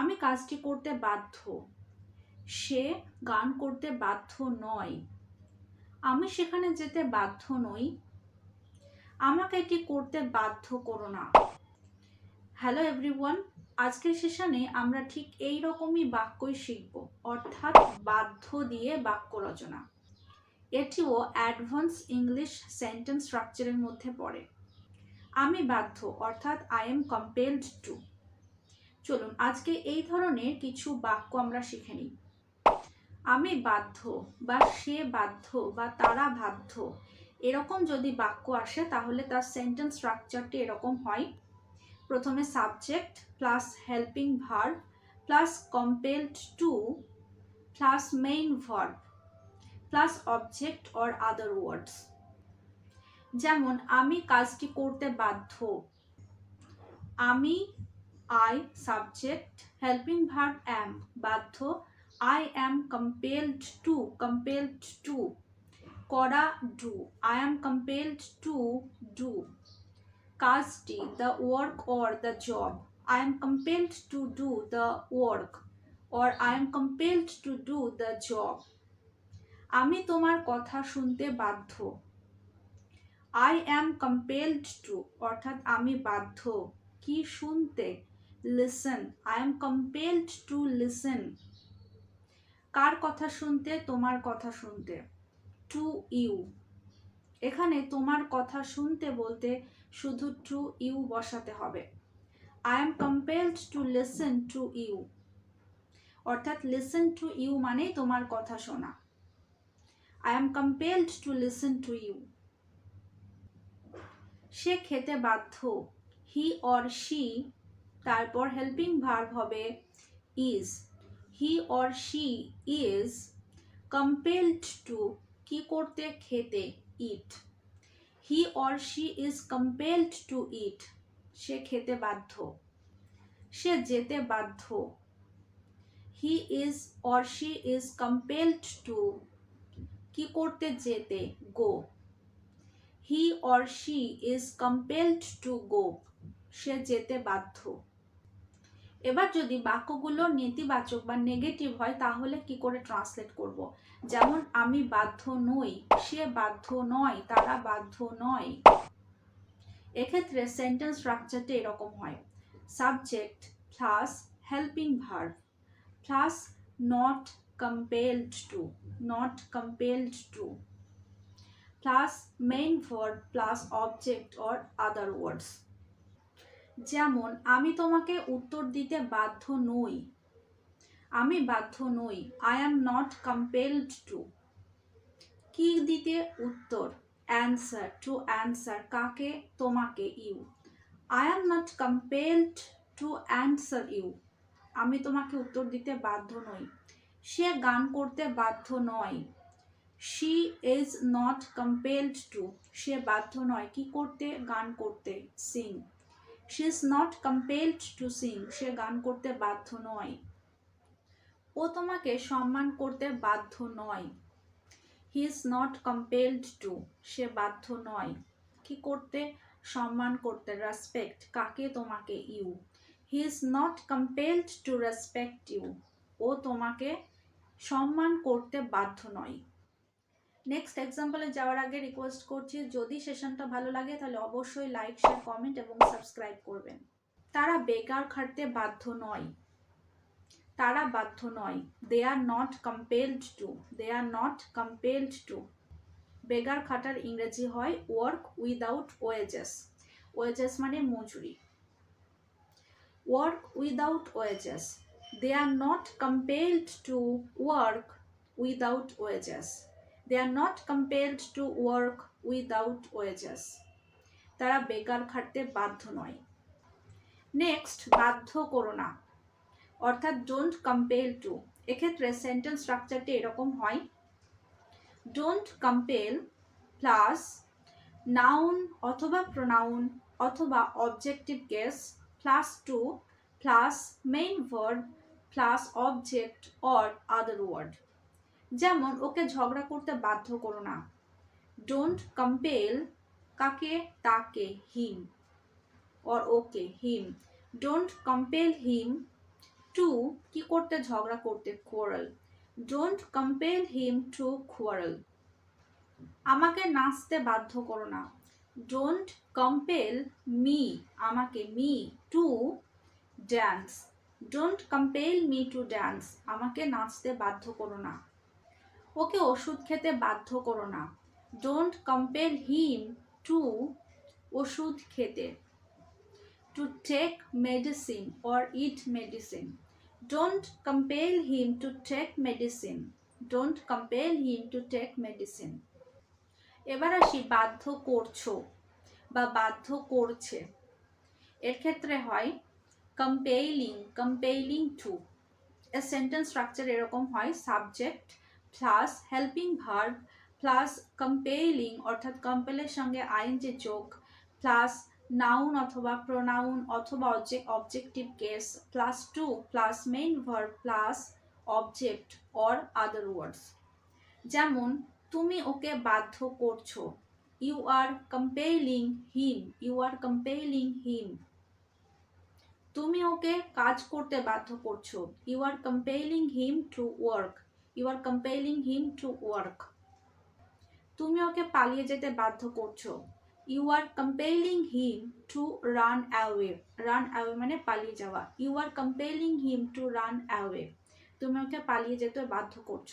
আমি কাজটি করতে বাধ্য। সে গান করতে বাধ্য নয়। আমি সেখানে যেতে বাধ্য নই। আমাকে এটি করতে বাধ্য করো না। হ্যালো এভরিওয়ান, আজকের সেশনে আমরা ঠিক এই রকমই বাক্যই শিখব, অর্থাৎ বাধ্য দিয়ে বাক্য রচনা। এটিও অ্যাডভান্স ইংলিশ সেন্টেন্স স্ট্রাকচারের মধ্যে পড়ে। আমি বাধ্য, অর্থাৎ আই এম কম্পেলড টু। চলুন, আজকে এই ধরনের কিছু বাক্য আমরা শিখে নিই। আমি বাধ্য বা সে বাধ্য বা তারা বাধ্য, এরকম যদি বাক্য আসে, তাহলে তার সেন্টেন্স স্ট্রাকচারটি এরকম হয়। প্রথমে subject plus helping verb plus compelled to plus main verb plus object or other words যেমন, আমি কাজটি করতে বাধ্য, আমি I subject helping verb am বাধ্য I am compelled to compelled to করা do I am compelled to do কাজটি the work or the job I am compelled to do the work or I am compelled to do the job আমি তোমার কথা শুনতে বাধ্য। I am compelled two অর্থাৎ আমি বাধ্য। কি শুনতে? Listen I am compelled to listen কার কথা শুনতে? তোমার কথা শুনতে। টু ইউ এখানে তোমার কথা শুনতে বলতে শুধু টু ইউ বসাতে হবে। I am compelled to listen to you অর্থাৎ লিসেন টু ইউ মানেই তোমার কথা শোনা। I am compelled to listen to you সে খেতে বাধ্য। হি অর শি তারপর হেল্পিং ভার্ব হবে is he or she is compelled to কি করতে, খেতে eat he or she is compelled to eat সে খেতে বাধ্য। সে যেতে বাধ্য। He is or she is compelled to কি করতে, যেতে go he or she is compelled to go সে যেতে বাধ্য। এবার যদি বাক্যগুলো নেতিবাচক বা নেগেটিভ হয়, তাহলে কি করে ট্রান্সলেট করব। যেমন, আমি বাধ্য নই, সে বাধ্য নয়, তারা বাধ্য নয়। এক্ষেত্রে সেন্টেন্স স্ট্রাকচারটা এরকম হয়। Subject plus helping verb plus not compelled to, not compelled to plus main verb plus object or other words যেমন, আমি তোমাকে উত্তর দিতে বাধ্য নই। আমি বাধ্য নই। I am not compelled to কি দিতে উত্তর? অ্যান্সার টু অ্যান্সার কাকে? তোমাকে you I am not compelled to answer you আমি তোমাকে উত্তর দিতে বাধ্য নই। সে গান করতে বাধ্য নয়। She is not compelled to সে বাধ্য নয়। কি করতে? গান করতে। Sing she is not compelled to sing সে গান করতে বাধ্য নয়। ও তোমাকে সম্মান করতে বাধ্য নয়। He is not compelled to সে বাধ্য নয়। কি করতে? সম্মান করতে। রেসপেক্ট কাকে তোমাকে you he is not compelled to respect you ও তোমাকে সম্মান করতে বাধ্য নয়। নেক্সট এক্সাম্পলে যাওয়ার আগে রিকোয়েস্ট করছি, যদি সেশনটা ভালো লাগে, তাহলে অবশ্যই লাইক শেয়ার কমেন্ট এবং সাবস্ক্রাইব করবেন। তারা বেকার খাটতে বাধ্য নয়। তারা বাধ্য নয়। They are not compelled to they are not compelled to বেগার খাটার ইংরেজি হয় ওয়ার্ক উইদাউট ওয়েজেস ওয়েজেস মানে মজুরি। Work without wages they are not compelled to work without wages they are not compelled to work without wages. তারা বেকার খাটতে বাধ্য নয়। নেক্সট বাধ্য করো না। অর্থাৎ ডোন্ট কম্পেল টু এক্ষেত্রে সেন্টেন্স স্ট্রাকচারটি এরকম হয়। ডোন্ট কম্পেল প্লাস নাউন অথবা প্রোনাউন অথবা objective case plus to plus main verb plus object or other word যেমন ওকে ঝগড়া করতে বাধ্য করো না। ডোন্ট কম্পেল কাকে? তাকে him or okay him don't compel him to কি করতে? ঝগড়া করতে quarrel don't compel him to quarrel আমাকে নাচতে বাধ্য করো না। ডোন্ট কম্পেল মি আমাকে me to dance don't compel me to dance আমাকে নাচতে বাধ্য করো না। ওকে ওষুধ খেতে বাধ্য করো না। ডোন্ট কম্পেল হিম টু ওষুধ খেতে। To take medicine or eat medicine don't compel him to take medicine don't compel him to take medicine এবার আসি, বাধ্য করছ বা বাধ্য করছে। এর ক্ষেত্রে হয় compelling compelling to A sentence structure এরকম হয় subject plus helping verb plus compelling অর্থাৎ কম্পেলের সঙ্গে আইনজে যোগ প্লাস নাউন অথবা প্রোনাউন অথবা object objective case plus to plus main verb plus object or other words যেমন, তুমি ওকে বাধ্য করছ। You are compelling him you are compelling হিম তুমি ওকে কাজ করতে বাধ্য করছ। You are compelling him to work you are compelling him to work তুমি ওকে পালিয়ে যেতে বাধ্য করছ। You are compelling him to run away run away মানে পালিয়ে যাওয়া। You are compelling him to run away তুমি ওকে পালিয়ে যেতে বাধ্য করছ।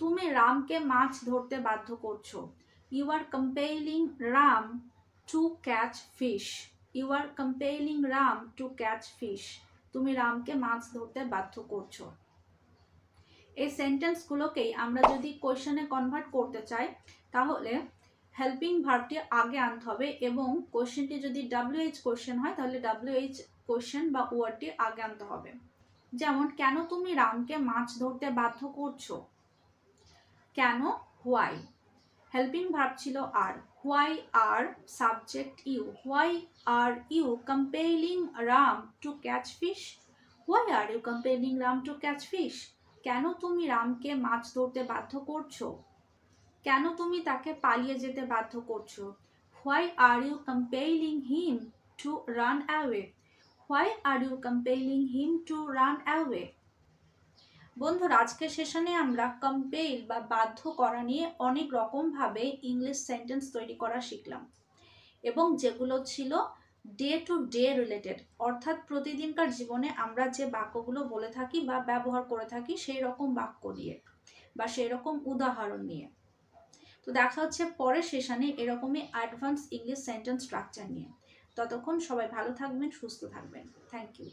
তুমি রামকে মাছ ধরতে বাধ্য করছ। You are compelling Ram to catch fish you are compelling Ram to catch fish তুমি রামকে মাছ ধরতে বাধ্য করছ। এই সেন্টেন্সগুলোকেই আমরা যদি কোয়েশনে কনভার্ট করতে চাই, তাহলে হেল্পিং ভার্বটি আগে আনতে হবে এবং কোয়েশ্চেনটি যদি ডাব্লিউএইচ কোয়েশ্চেন হয়, তাহলে ডাব্লিউএইচ কোয়েশ্চেন বা ওয়ার্ডটি আগে আনতে হবে। যেমন, কেন তুমি রামকে মাছ ধরতে বাধ্য করছ? কেন? হোয়াই হেল্পিং ভার্ব ছিল are why are subject you why are you compelling Ram to catch fish why are you compelling Ram to catch fish কেন তুমি রামকে মাছ ধরতে বাধ্য করছ? কেন তুমি তাকে পালিয়ে যেতে বাধ্য করছ? Why are you compelling him to run away why are you compelling him to run away বন্ধুরা, আজকের সেশনে আমরা কম্পেল বা বাধ্য করা নিয়ে অনেক রকমভাবে ইংলিশ সেন্টেন্স তৈরি করা শিখলাম। এবং যেগুলো ছিল ডে টু ডে রিলেটেড অর্থাৎ প্রতিদিনকার জীবনে আমরা যে বাক্যগুলো বলে থাকি বা ব্যবহার করে থাকি সেই রকম বাক্য দিয়ে বা সেই রকম উদাহরণ নিয়ে। তো দেখা হচ্ছে পরের সেশনে এরকমই অ্যাডভান্স ইংলিশ সেন্টেন্স স্ট্রাকচার নিয়ে। ততক্ষণ সবাই ভালো থাকবেন, সুস্থ থাকবেন। Thank you